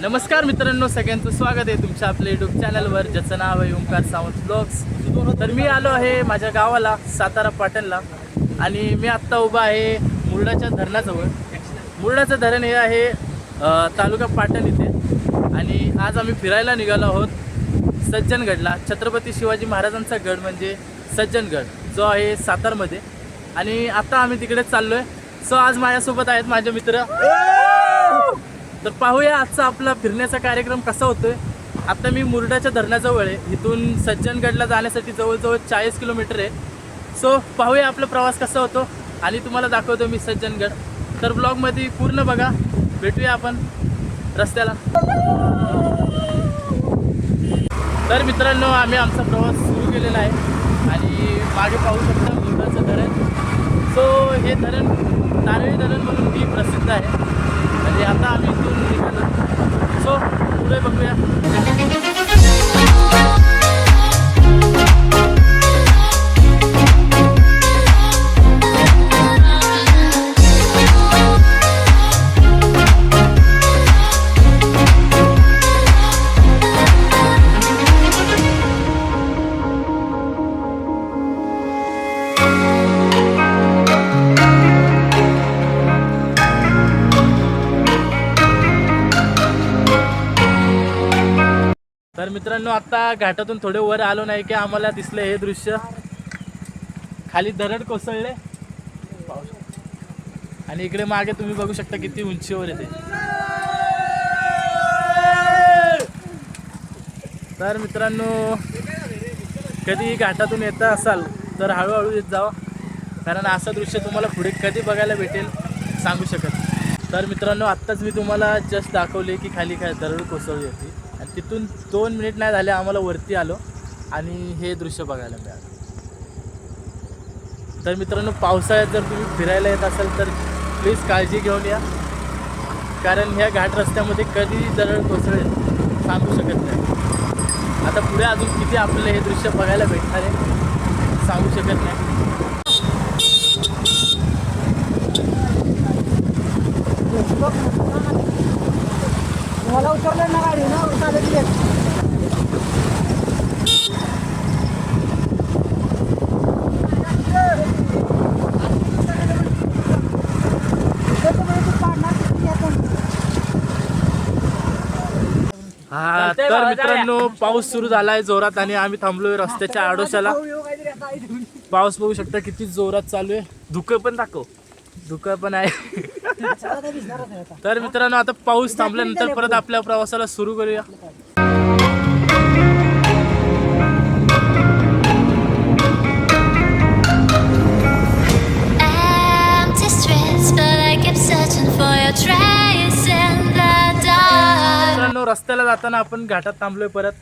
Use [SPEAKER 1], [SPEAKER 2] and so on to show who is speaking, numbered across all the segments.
[SPEAKER 1] नमस्कार मित्रांनो सगळ्यांचं स्वागत आहे तुमच्या आपल्या युट्यूब चॅनलवर ज्याचं नाव आहे ओंकार सावंत ब्लॉग्स तर मी आलो आहे माझ्या गावाला सातारा पाटणला. आणि मी आत्ता उभा आहे मुरडाच्या धरणाजवळ. मुरडाचं धरण हे आहे तालुका पाटण इथे. आणि आज आम्ही फिरायला निघालो आहोत सज्जनगडला. छत्रपती शिवाजी महाराजांचा गड म्हणजे सज्जनगड. जो आहे सातारमध्ये. आणि आत्ता आम्ही तिकडे चाललो आहे सो आज माझ्यासोबत आहेत माझे मित्र. तर पाहूया आजचा आपला फिरण्याचा कार्यक्रम कसा होतोय. आता मी मुरडाच्या धरणाजवळ आहे. इथून सज्जनगडला जाण्यासाठी जवळजवळ चाळीस किलोमीटर आहे. सो पाहूया आपला प्रवास कसा होतो आणि तुम्हाला दाखवतो मी सज्जनगड. तर ब्लॉगमध्ये पूर्ण बघा. भेटूया आपण रस्त्याला. तर मित्रांनो आम्ही आमचा प्रवास सुरू केलेला आहे आणि मागे पाहू शकता मुरडाचं धरण. सो हे धरण नारळी धरण म्हणून मी प्रसिद्ध आहे. आणि आता आम्ही इथून निघालो सो पुढे तर मित्रांनो आता घाटातून थोडे वर आलो नाही की आम्हाला दिसलं हे दृश्य. खाली धरण कोसळले. आणि इकडे मागे तुम्ही बघू शकता किती उंचीवर येते. तर मित्रांनो कधी घाटातून येत असाल तर हळूहळू येत जावा. कारण असं दृश्य तुम्हाला पुढे कधी बघायला भेटेल सांगू शकत तर मित्रांनो आत्ताच मी तुम्हाला जस्ट दाखवले की खाली काय दरड कोसळली. होती आणि तिथून दोन मिनिट नाही झाले आम्हाला वरती आलो आणि हे दृश्य बघायला मिळालं. तर मित्रांनो पावसाळ्यात जर तुम्ही फिरायला येत असाल तर प्लीज काळजी घेऊन या. कारण ह्या घाट रस्त्यामध्ये कधी दरड कोसळेल सांगू शकत नाही. आता पुढे अजून किती आपल्याला हे दृश्य बघायला भेटणार आहे सांगू शकत नाही.
[SPEAKER 2] मला उतरलं ना गाडी ना उतरलं
[SPEAKER 1] हा तर मित्रांनो पाऊस सुरू झालाय जोरात आणि आम्ही थांबलोय रस्त्याच्या आडोशाला. पाऊस बघू शकता किती जोरात चालू आहे. धुकं पण दाखव. धुकं पण आहे. तर मित्रांनो आता पाऊस थांबल्यानंतर परत आपल्या प्रवासाला सुरू करूया. मित्रांनो रस्त्याला जाताना आपण घाटात थांबलोय परत.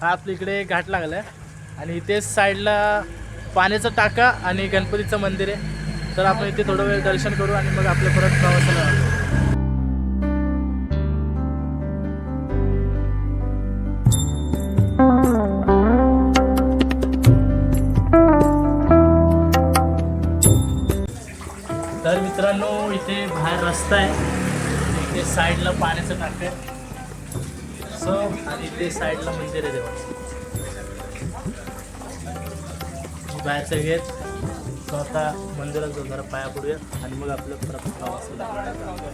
[SPEAKER 1] हा आपल्या इकडे घाट लागलाय. आणि इथे साईडला पाण्याचा टाका आणि गणपतीचं मंदिर आहे. तर आपण इथे थोडं वेळ दर्शन करू आणि मग आपल्या परत प्रवासाला तर मित्रांनो इथे बाहेर रस्ता आहे. इथे साईडला पाण्याचं टाकं आहे. सो आणि इथे साईडला मंदिर आहे देवाचं. बाहेरचं गेट आता मंदिरात जाऊ जरा पाया पडूया आणि मग आपलं परत प्रवासाला लागू.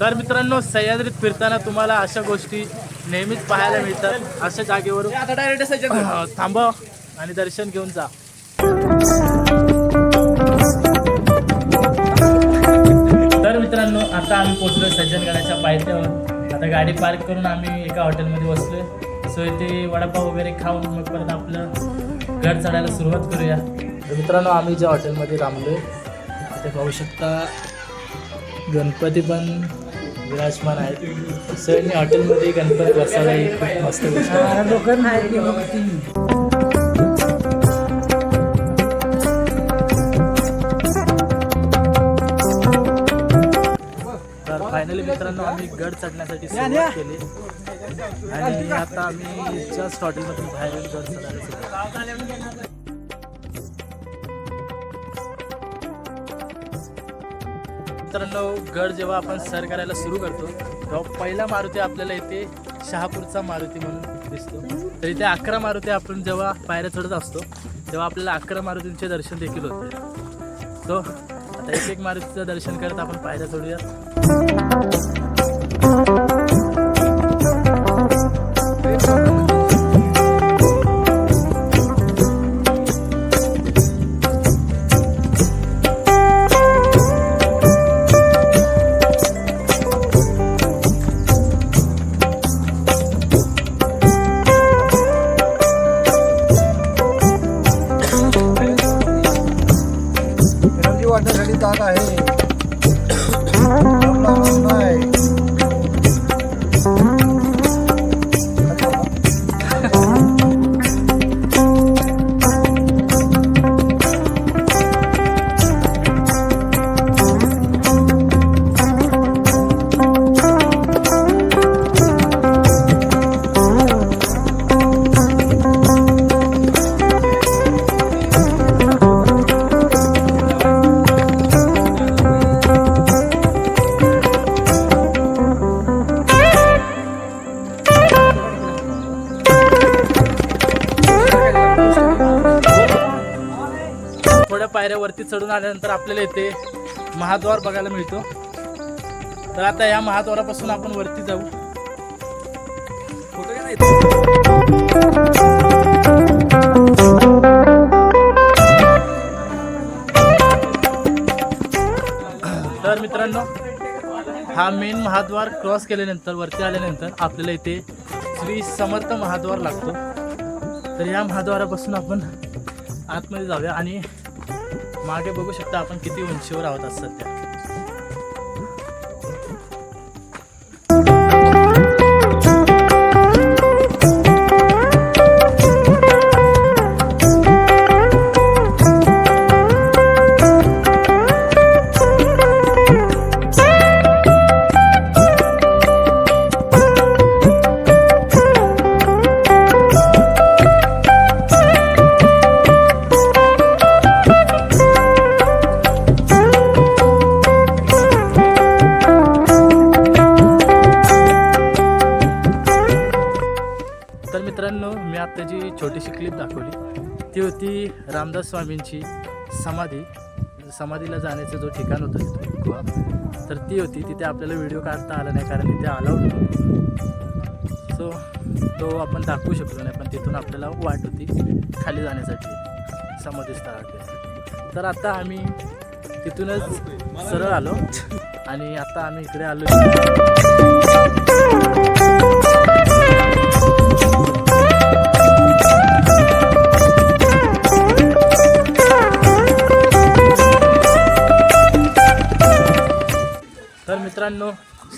[SPEAKER 1] तर मित्रांनो सह्याद्रीत फिरताना तुम्हाला अशा गोष्टी नेहमीच पाहायला मिळतात. अशा जागेवर आता डायरेक्ट थांबव आणि दर्शन घेऊन जा. मित्रांनो आता आम्ही पोचलो सज्जनगडाच्या पायथ्यावर. आता गाडी पार्क करून आम्ही एका हॉटेलमध्ये बसलोय. सो इथे वडापाव वगैरे खाऊन मग परत आपलं घर चढायला सुरुवात करूया. तर मित्रांनो आम्ही ज्या हॉटेलमध्ये थांबलोय तिथे पाहू शकता गणपती पण विराजमान आहेत. सर हॉटेलमध्ये गणपती बसायला खूप मस्त गोष्ट मित्रांनो आम्ही गड चढण्यासाठी सुरुवात केली आणि आता आम्ही जस्ट हॉटेलमधून बाहेर गड चढायला सुरुवात मित्रांनो गड जेव्हा आपण सर करायला सुरू करतो तेव्हा पहिला मारुती आपल्याला इथे शहापूरचा मारुती म्हणून दिसतो. तर इथे अकरा मारुती आपण जेव्हा पायऱ्या चढत असतो तेव्हा आपल्याला अकरा मारुतींचे दर्शन देखील होते. सो आता एक एक मारुतीचं दर्शन करत आपण पायऱ्या चढूया.
[SPEAKER 2] जागा आहे
[SPEAKER 1] चढून आल्यानंतर आपल्याला इथे महाद्वार बघायला मिळतो. तर आता या महाद्वारापासून आपण वरती जाऊ. तर मित्रांनो हा मेन महाद्वार क्रॉस केल्यानंतर वरती आल्यानंतर आपल्याला इथे श्री समर्थ महाद्वार लागतो. तर या महाद्वारापासून आपण आतमध्ये जाऊया आणि मागे बघू शकता आपण किती उंचीवर आहोत आज सध्या. रामदास स्वामींची समाधी समाधीला जाण्याचं जो ठिकाण होतं तिथं गोवा तर ती होती. तिथे आपल्याला व्हिडिओ काढता आला नाही कारण तिथे अलाउड नव्हतं सो तो आपण दाखवू शकलो नाही पण तिथून आपल्याला वाट होती खाली जाण्यासाठी समाधी स्थळाकडे. तर आता आम्ही तिथूनच सरळ आलो आणि आता आम्ही इकडे आलो.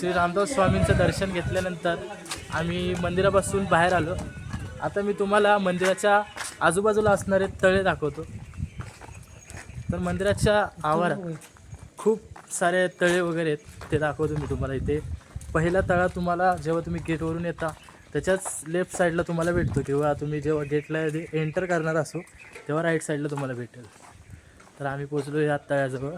[SPEAKER 1] श्री रामदास स्वामींचं दर्शन घेतल्यानंतर आम्ही मंदिरापासून बाहेर आलो. आता मी तुम्हाला मंदिराच्या आजूबाजूला असणारे तळे दाखवतो. तर मंदिराच्या आवारात खूप सारे तळे वगैरे आहेत ते दाखवतो मी तुम्हाला इथे. पहिला तळा तुम्हाला जेव्हा तुम्ही गेटवरून येता त्याच्याच लेफ्ट साईडला तुम्हाला भेटतो. किंवा तुम्ही जेव्हा गेटला एंटर करणार असो तेव्हा राईट साईडला तुम्हाला भेटेल. तर आम्ही पोचलो या तळ्याजवळ.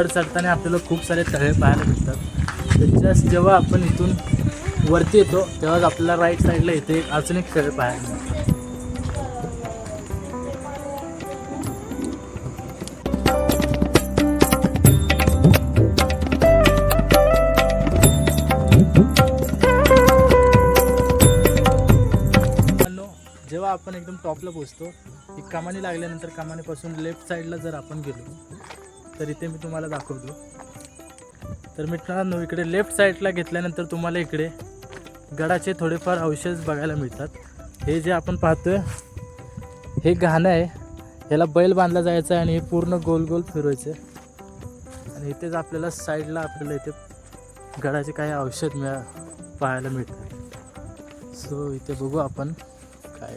[SPEAKER 1] गड चढताना आपल्याला खूप सारे तळे पाहायला भेटतात तर जस्ट जेव्हा आपण इथून वरती येतो तेव्हाच आपल्याला राईट साईडला इथे एक अजून एक तळे पाहायला मिळतात. जेव्हा आपण एकदम टॉपला पोचतो ही कमानी लागल्यानंतर कमानीपासून लेफ्ट साईडला जर आपण गेलो तर इथे मी तुम्हाला दाखवतो. तर मित्रांनो इकडे लेफ्ट साईडला घेतल्यानंतर तुम्हाला इकडे गडाचे थोडेफार अवशेष बघायला मिळतात. हे जे आपण पाहतोय हे घाणं आहे. ह्याला बैल बांधला जायचं आहे आणि हे पूर्ण गोल गोल फिरवायचं आणि इथेच आपल्याला साईडला आपल्याला इथे गडाचे काही औषध मिळा पाहायला मिळतात. सो इथे बघू आपण काय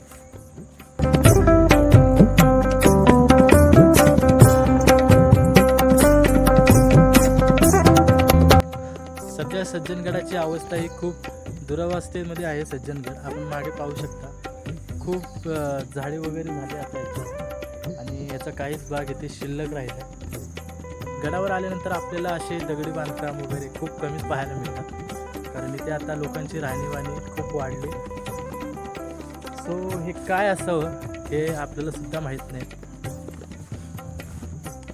[SPEAKER 1] सध्या सज्जनगडाची अवस्था ही खूप दुरावस्थेमध्ये आहे सज्जनगड. आपण मागे पाहू शकता. खूप झाडे वगैरे झाले आता याच्यात आणि याचा काहीच भाग इथे शिल्लक राहिला गडावर आल्यानंतर आपल्याला असे दगडी बांधकाम वगैरे खूप कमीच पाहायला मिळतात. कारण इथे आता लोकांची राहणीवाणी खूप वाढली. सो हे काय असावं हे आपल्याला सुद्धा माहीत नाही.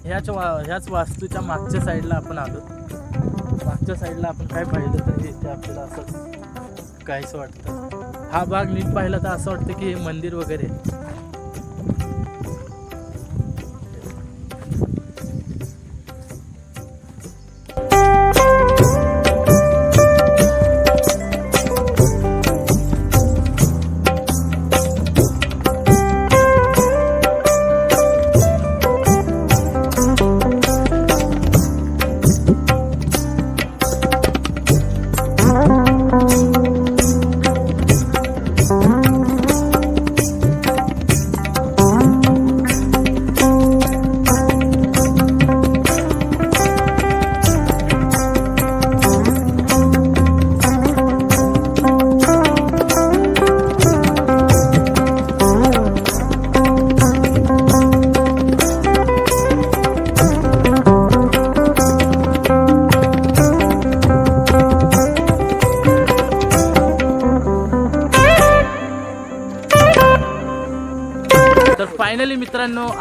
[SPEAKER 1] ह्याच वा ह्याच वास्तूच्या मागच्या साईडला आपण आलो मागच्या साईडला आपण काय पाहिलं तर हे ते आपल्याला असं काहीच वाटतं. हा भाग नीट पाहिला तर असं वाटतं की हे मंदिर वगैरे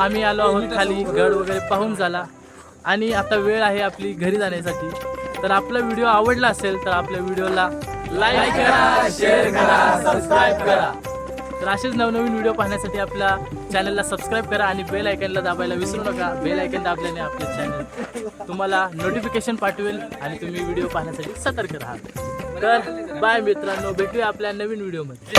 [SPEAKER 1] आम्ही आलो आहोत खाली गड वगैरे पाहून झाला. आणि आता वेळ आहे आपली घरी जाण्यासाठी. तर आपला व्हिडिओ आवडला असेल तर आपल्या व्हिडिओला लाईक करा शेअर करा सबस्क्राईब करा. तर असेच नवनवीन व्हिडिओ पाहण्यासाठी आपल्या चॅनलला सबस्क्राईब करा आणि बेल आयकनला दाबायला विसरू नका. बेल आयकन दाबल्याने आपले चॅनल तुम्हाला नोटिफिकेशन पाठवेल आणि तुम्ही व्हिडिओ पाहण्यासाठी सतर्क राहा. तर बाय मित्रांनो भेटूया आपल्या नवीन व्हिडिओमध्ये.